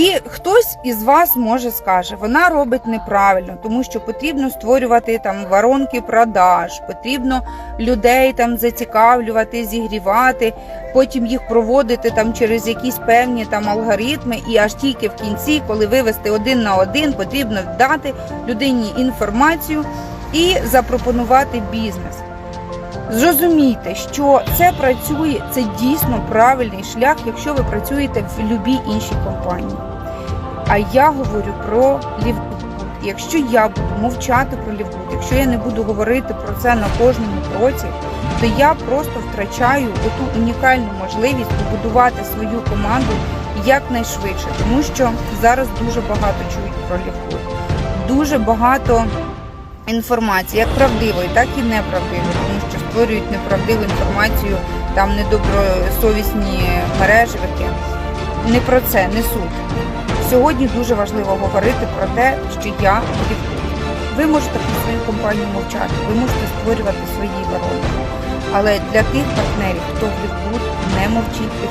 І хтось із вас може скаже, вона робить неправильно, тому що потрібно створювати там воронки продаж, потрібно людей там зацікавлювати, зігрівати, потім їх проводити там через якісь певні там алгоритми, і аж тільки в кінці, коли вивести один на один, потрібно дати людині інформацію і запропонувати бізнес. Зрозумійте, що це працює, це дійсно правильний шлях, якщо ви працюєте в будь-якій іншій компанії. А я говорю про лівбуд. Якщо я буду мовчати про лівбуд, якщо я не буду говорити про це на кожному кроці, то я просто втрачаю оту унікальну можливість побудувати свою команду якнайшвидше, тому що зараз дуже багато чують про лівбуд. Дуже багато інформації, як правдивої, так і неправдивої, тому що створюють неправдиву інформацію, там недобросовісні мережевики. Не про це, не суть. Сьогодні дуже важливо говорити про те, що я лівбуд. Ви можете про свою компанію мовчати, ви можете створювати свої вороги. Але для тих партнерів, хто в не мовчіть і.